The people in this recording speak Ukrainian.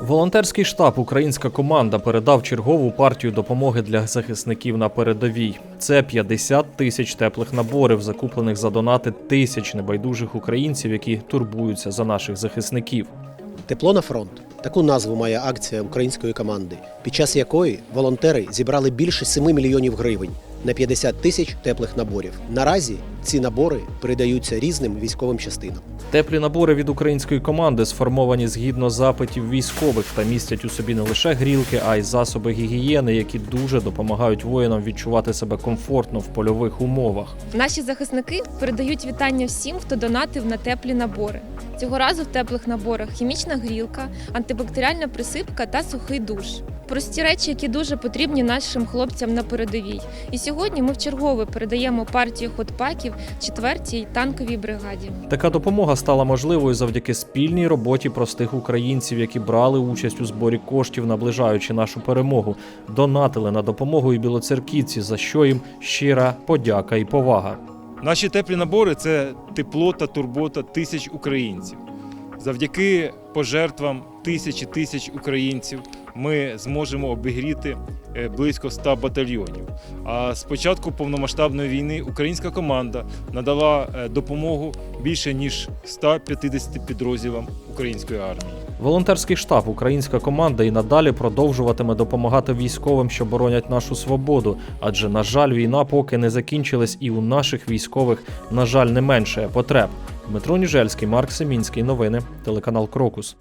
Волонтерський штаб Українська команда передав чергову партію допомоги для захисників на передовій. Це 50 тисяч теплих наборів, закуплених за донати тисяч небайдужих українців, які турбуються за наших захисників. Тепло на фронт. Таку назву має акція української команди, під час якої волонтери зібрали більше 7 мільйонів гривень на 50 тисяч теплих наборів. Наразі ці набори передаються різним військовим частинам. Теплі набори від української команди сформовані згідно запитів військових та містять у собі не лише грілки, а й засоби гігієни, які дуже допомагають воїнам відчувати себе комфортно в польових умовах. Наші захисники передають вітання всім, хто донатив на теплі набори. Цього разу в теплих наборах хімічна грілка, антибактеріальна присипка та сухий душ. Прості речі, які дуже потрібні нашим хлопцям на передовій. І сьогодні ми вчергове передаємо партію ходпаків 4-й танковій бригаді. Така допомога стала можливою завдяки спільній роботі простих українців, які брали участь у зборі коштів, наближаючи нашу перемогу, донатили на допомогу і білоцерківці, за що їм щира подяка і повага. Наші теплі набори це тепло та турбота тисяч українців. Завдяки пожертвам тисяч і тисяч українців ми зможемо обігріти е, близько 100 батальйонів. А з початку повномасштабної війни українська команда надала е, допомогу більше ніж 150 підрозділам української армії. Волонтерський штаб Українська команда і надалі продовжуватиме допомагати військовим, що боронять нашу свободу. Адже, на жаль, війна поки не закінчилась, і у наших військових, на жаль, не менше потреб. Дмитро Ніжельський, Марк Семінський. Новини, телеканал Крокус.